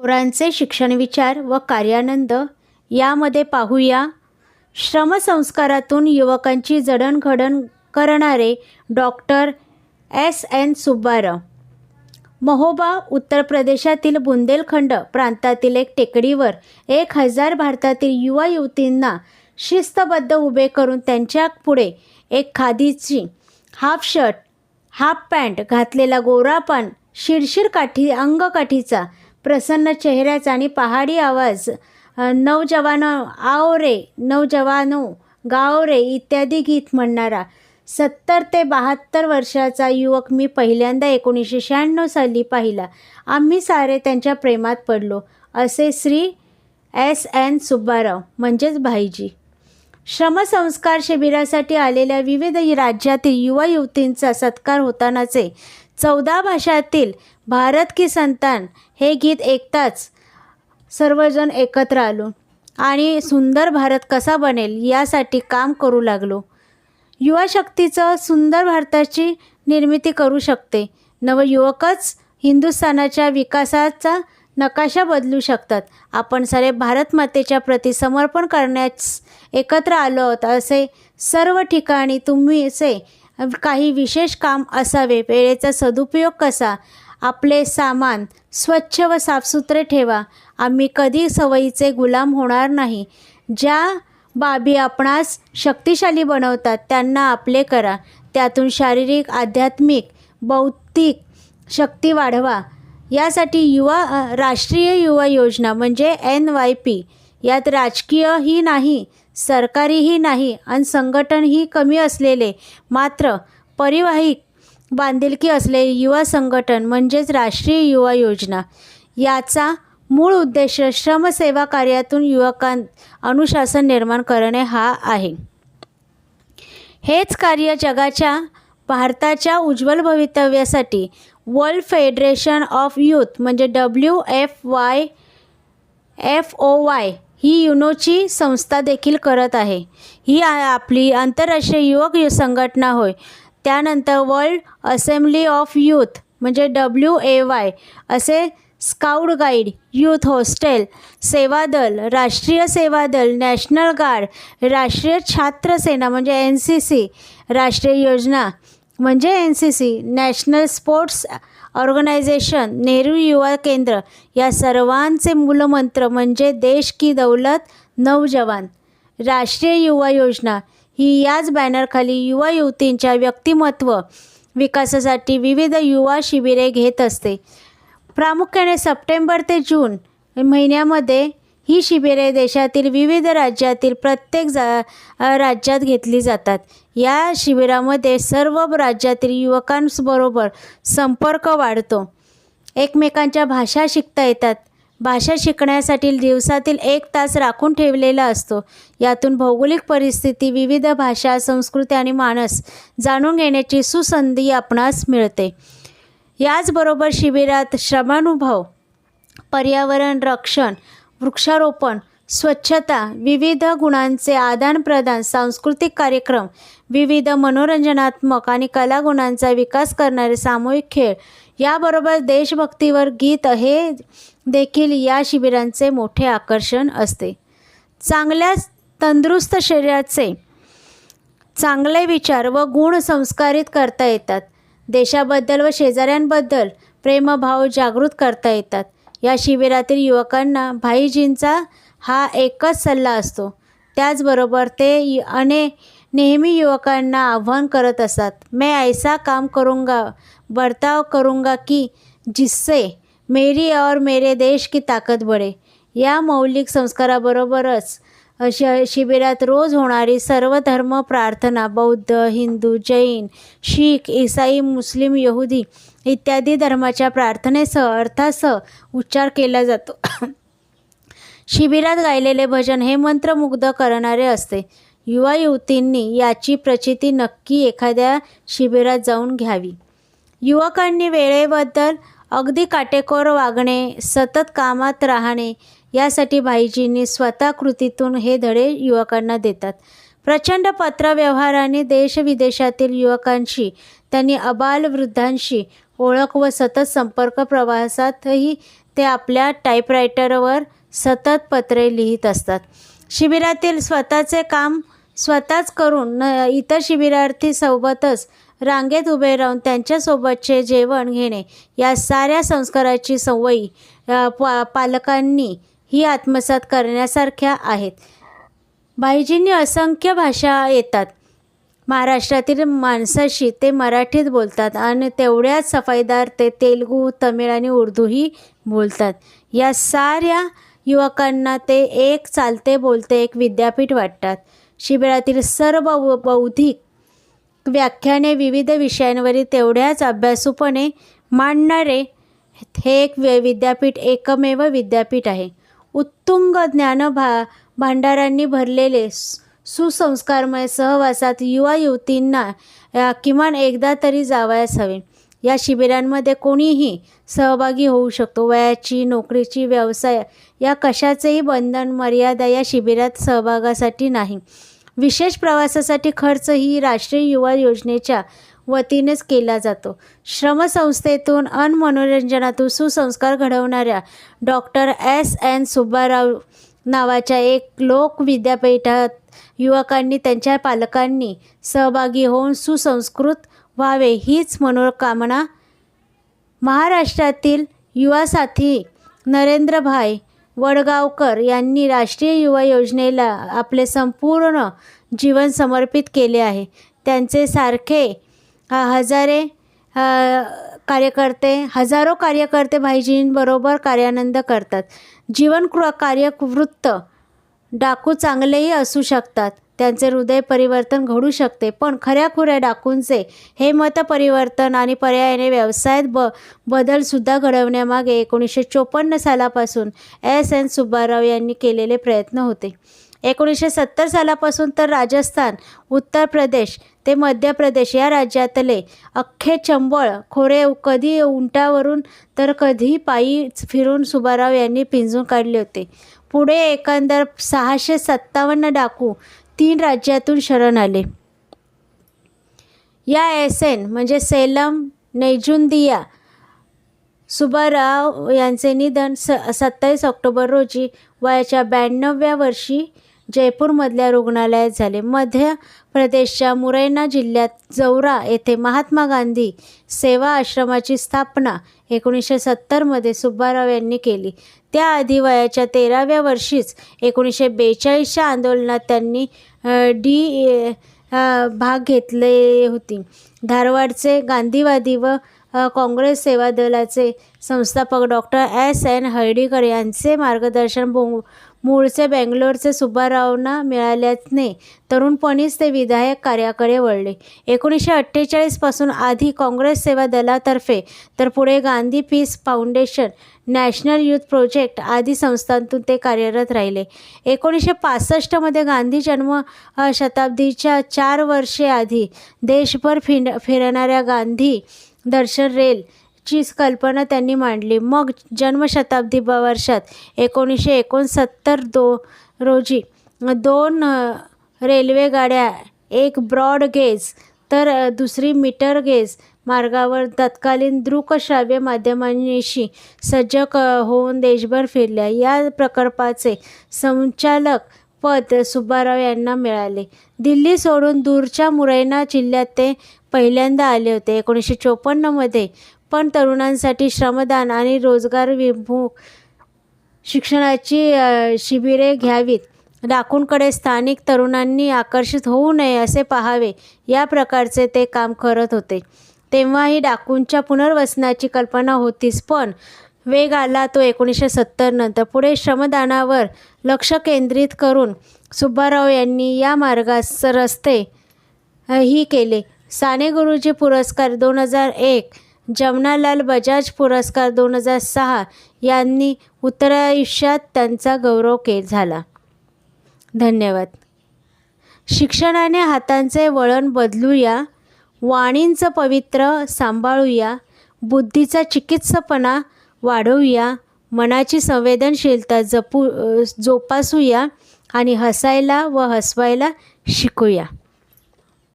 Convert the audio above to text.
थोरांचे शिक्षण विचार व कार्यानंद यामध्ये पाहूया. श्रमसंस्कारातून युवकांची जडणघडण करणारे doctor S N Subbarao Mahoba उत्तर प्रदेशातील बुंदेलखंड प्रांतातील एक टेकडीवर एक हजार भारतातील युवा युवतींना शिस्तबद्ध उभे करून त्यांच्या पुढे एक खादीची हाफ शर्ट हाफ पॅन्ट घातलेला गोरापान शिरशिर काठी अंगकाठीचा प्रसन्न चेहऱ्याचा आणि पहाडी आवाज अ, नौजवानो आओ रे नौजवानो गाओ रे इत्यादी गीत म्हणणारा सत्तर ते बहात्तर वर्षाचा युवक मी पहिल्यांदा एकोणीसशे शहाण्णव साली पाहिला. आम्ही सारे त्यांच्या प्रेमात पडलो. असे श्री एस एन सुब्बाराव म्हणजेच भाईजी. श्रमसंस्कार शिबिरासाठी आलेल्या विविध राज्यातील युवा युवतींचा सत्कार होतानाचे चौदा भाषातील भारत की संतान हे गीत ऐकताच सर्वजण एकत्र आलो. आणि सुंदर भारत कसा बनेल यासाठी काम करू लागलो. युवा शक्तीचं सुंदर भारताची निर्मिती करू शकते. नवयुवकच हिंदुस्थानाच्या विकासाचा नकाशा बदलू शकतात. आपण सारे भारतमातेच्या प्रती समर्पण करण्यास एकत्र आलो आहोत. असे सर्व ठिकाणी तुम्हीचे काही विशेष काम असावे. वेळेचा सदुपयोग कसा? आपले सामान स्वच्छ व साफसुथरे ठेवा. आम्ही कधी सवयीचे गुलाम होणार नाही. ज्या बाबी आपणास शक्तिशाली बनवतात त्यांना आपले करा. त्यातून शारीरिक आध्यात्मिक बौद्धिक शक्ती वाढवा. यासाठी युवा राष्ट्रीय युवा योजना म्हणजे एन वाय पी. यात राजकीयही नाही सरकारीही नाही आणि संघटनही कमी असलेले मात्र परिवाहिक बांधिलकी असलेले युवा संघटन म्हणजेच राष्ट्रीय युवा योजना. याचा मूळ उद्देश श्रमसेवा कार्यातून युवकां अनुशासन निर्माण करणे हा आहे. हेच कार्य जगाच्या भारताच्या उज्ज्वल भवितव्यासाठी वर्ल्ड फेडरेशन ऑफ यूथ म्हणजे W F Y F O Y ही युनोची संस्था देखील करत आहे. ही आपली आंतरराष्ट्रीय युवक संघटना होय. त्यानंतर वर्ल्ड असेंब्ली ऑफ यूथ म्हणजे डब्ल्यू ए वाय असे scout guide youth hostel Seva Dal राष्ट्रीय सेवा दल नॅशनल गार्ड राष्ट्रीय छात्र सेना म्हणजे एन सी सी राष्ट्रीय योजना म्हणजे N C C national sports organization Nehru Yuva Kendra या सर्वांचे मूलमंत्र म्हणजे देश की दौलत नौजवान राष्ट्रीय युवा योजना ही याच बॅनरखाली युवा युवतींच्या व्यक्तिमत्व विकासासाठी विविध युवा शिबिरे घेत असते. प्रामुख्याने सप्टेंबर ते जून महिन्यामध्ये ही शिबिरे देशातील विविध राज्यातील प्रत्येक जा राज्यात घेतली जातात. या शिबिरामध्ये सर्व राज्यातील युवकांबरोबर संपर्क वाढतो. एकमेकांच्या भाषा शिकता येतात. भाषा शिकण्यासाठी दिवसातील एक तास राखून ठेवलेला असतो. यातून भौगोलिक परिस्थिती विविध भाषा संस्कृती आणि मानस जाणून घेण्याची सुसंधी आपणास मिळते. याचबरोबर शिबिरात श्रमानुभव पर्यावरण रक्षण वृक्षारोपण स्वच्छता विविध गुणांचे आदानप्रदान सांस्कृतिक कार्यक्रम विविध मनोरंजनात्मक आणि कलागुणांचा विकास करणारे सामूहिक खेळ. याबरोबर देशभक्तीवर गीत हे देखील या शिबिरांचे मोठे आकर्षण असते. चांगल्या तंदुरुस्त शरीराचे चांगले विचार व गुण संस्कारित करता येतात. देशाबद्दल व शेजाऱ्यांबद्दल प्रेमभाव जागृत करता येतात. या शिबिरातील युवकांना भाईजींचा हा एकच सल्ला असतो. त्याचबरोबर ते अने नेहमी युवकांना आव्हान करत असतात. मैं ऐसा काम करूंगा बर्ताव करूंगा की जिससे मेरी और मेरे देश की ताकद बढ़े. या मौलिक संस्काराबरोबरच श शिबिरात रोज होणारी सर्व धर्म प्रार्थना बौद्ध हिंदू जैन शीख ईसाई मुस्लिम यहुदी इत्यादी धर्माच्या प्रार्थनेसह अर्थासह उच्चार केला जातो. शिबिरात गायलेले भजन हे मंत्रमुग्ध करणारे असते. युवा युवतींनी याची प्रचिती नक्की एखाद्या शिबिरात जाऊन घ्यावी. युवकांनी वेळेबद्दल अगदी काटेकोर वागणे सतत कामात राहणे यासाठी भाईजींनी स्वतः कृतीतून हे धडे युवकांना देतात. प्रचंड पत्रव्यवहाराने देशविदेशातील युवकांशी त्यांनी अबाल वृद्धांशी ओळख व सतत संपर्क प्रवासातही ते आपल्या टाईपरायटरवर सतत पत्रे लिहित असतात. शिबिरातील स्वतःचे काम स्वतःच करून न इतर शिबिरार्थी सोबतच रांगेत उभे राहून त्यांच्यासोबतचे जेवण घेणे या साऱ्या संस्काराची सवयी पा पालकांनी ही आत्मसात करण्यासारख्या आहेत. भाईजींनी असंख्य भाषा येतात. महाराष्ट्रातील माणसाशी ते मराठीत बोलतात आणि तेवढ्याच सफाईदार ते तेलगू तमिळ आणि उर्दूही बोलतात. या साऱ्या युवकांना ते एक चालते बोलते एक विद्यापीठ वाटतात. शिबिरातील सर्व बौद्धिक व्याख्याने विविध विषयांवरील तेवढ्याच अभ्यासूपणे मांडणारे हे एक विद्यापीठ एकमेव विद्यापीठ आहे. उत्तुंग ज्ञान भा भांडारांनी भरलेले सुसंस्कारमय सहवासात युवा युवतींना किमान एकदा तरी जावयास हवे. या शिबिरांमध्ये कोणीही सहभागी होऊ शकतो. वयाची नोकरीची व्यवसाय या कशाचेही बंधन मर्यादा या शिबिरात सहभागासाठी नाही. विशेष प्रवासासाठी खर्च ही राष्ट्रीय युवा योजनेच्या वतीनेच केला जातो. श्रमसंस्थेतून अन मनोरंजनातून सुसंस्कार घडवणाऱ्या डॉक्टर एस एन सुब्बाराव नावाच्या एक लोक विद्यापीठात युवकांनी त्यांच्या पालकांनी सहभागी होऊन सुसंस्कृत व्हावे हीच मनोकामना महाराष्ट्रातील युवा साथी नरेंद्रभाई वडगावकर यांनी राष्ट्रीय युवा योजनेला आपले संपूर्ण जीवन समर्पित केले आहे. त्यांचे सारखे हजारे कार्यकर्ते हजारो कार्यकर्ते भाईजींबरोबर कार्यानंद करतात. जीवन कार्य वृत्त डाकू चांगलेही असू शकतात. त्यांचे हृदय परिवर्तन घडू शकते पण खऱ्याखुऱ्या डाकूंचे हे मत परिवर्तन आणि पर्यायाने व्यवसायात ब बदलसुद्धा घडवण्यामागे एकोणीसशे चोपन्न सालापासून एस. एन. सुब्बाराव यांनी केलेले प्रयत्न होते. एकोणीसशे सत्तर सालापासून तर राजस्थान उत्तर प्रदेश ते मध्य प्रदेश या राज्यातले अख्खे चंबळ खोरे कधी उंटावरून तर कधी पायी फिरून सुब्बाराव यांनी पिंजून काढले होते. पुढे एकंदर सहाशे सत्तावन्न डाकू तीन राज्यातून शरण आले. या एस एन म्हणजे सेलम नैजुंदिया सुब्बाराव यांचे निधन स सत्तावीस ऑक्टोबर रोजी वयाच्या ब्याण्णव्या वर्षी जयपूरमधल्या रुग्णालयात झाले. मध्य प्रदेशच्या मुरैना जिल्ह्यात जौरा येथे महात्मा गांधी सेवा आश्रमाची स्थापना एकोणीसशे सत्तरमध्ये सुब्बाराव यांनी केली. त्याआधी वयाच्या तेराव्या वर्षीच एकोणीसशे बेचाळीसच्या आंदोलनात त्यांनी डी भाग घेतले होती. धारवाडचे गांधीवादी व काँग्रेस सेवा दलाचे संस्थापक डॉक्टर एस एन हळडीकर यांचे मार्गदर्शन बो मूळचे बेंगलोरचे सुब्बारावना मिळाल्याने तरुणपणीच ते विधायक कार्याकडे वळले. एकोणीसशे अठ्ठेचाळीसपासून आधी काँग्रेस सेवा दलातर्फे तर पुढे Gandhi peace foundation national youth project आदी संस्थांतून ते कार्यरत राहिले. एकोणीसशे पासष्टमध्ये गांधी जन्म शताब्दीच्या चार वर्षे आधी देशभर फिर फिरणाऱ्या गांधी दर्शन रेल ची कल्पना त्यांनी मांडली. मग जन्मशताब्दी ब- वर्षात एकोणीसशे एकोणसत्तर दो रोजी दोन रेल्वेगाड्या एक ब्रॉड गेज तर दुसरी मीटर गेज मार्गावर तत्कालीन दृकश्राव्य माध्यमांशी सज्ज होऊन देशभर फिरल्या. या प्रकल्पाचे संचालक पद सुब्बाराव यांना मिळाले. दिल्ली सोडून दूरच्या मुरैना जिल्ह्यात ते पहिल्यांदा आले होते एकोणीसशे चोपन्नमध्ये पण तरुणांसाठी श्रमदान आणि रोजगार विमुख शिक्षणाची शिबिरे घ्यावीत. डाकूंकडे स्थानिक तरुणांनी आकर्षित होऊ नये असे पाहावे या प्रकारचे ते काम करत होते. तेव्हाही डाकूंच्या पुनर्वसनाची कल्पना होतीच पण वेग आला तो एकोणीसशे सत्तर नंतर. पुढे श्रमदानावर लक्ष केंद्रित करून सुब्बाराव यांनी या मार्गास रस्ते ही केले. साने गुरुजी पुरस्कार दोन हजार एक जमनालाल बजाज पुरस्कार दोन हजार सहा यांनी उत्तरायुष्यात त्यांचा गौरव के झाला. धन्यवाद. शिक्षणाने हातांचे वळण बदलूया वाणींचं पवित्र सांभाळूया बुद्धीचा चिकित्सपणा वाढवूया मनाची संवेदनशीलता जपू जोपासूया आणि हसायला व हसवायला शिकूया.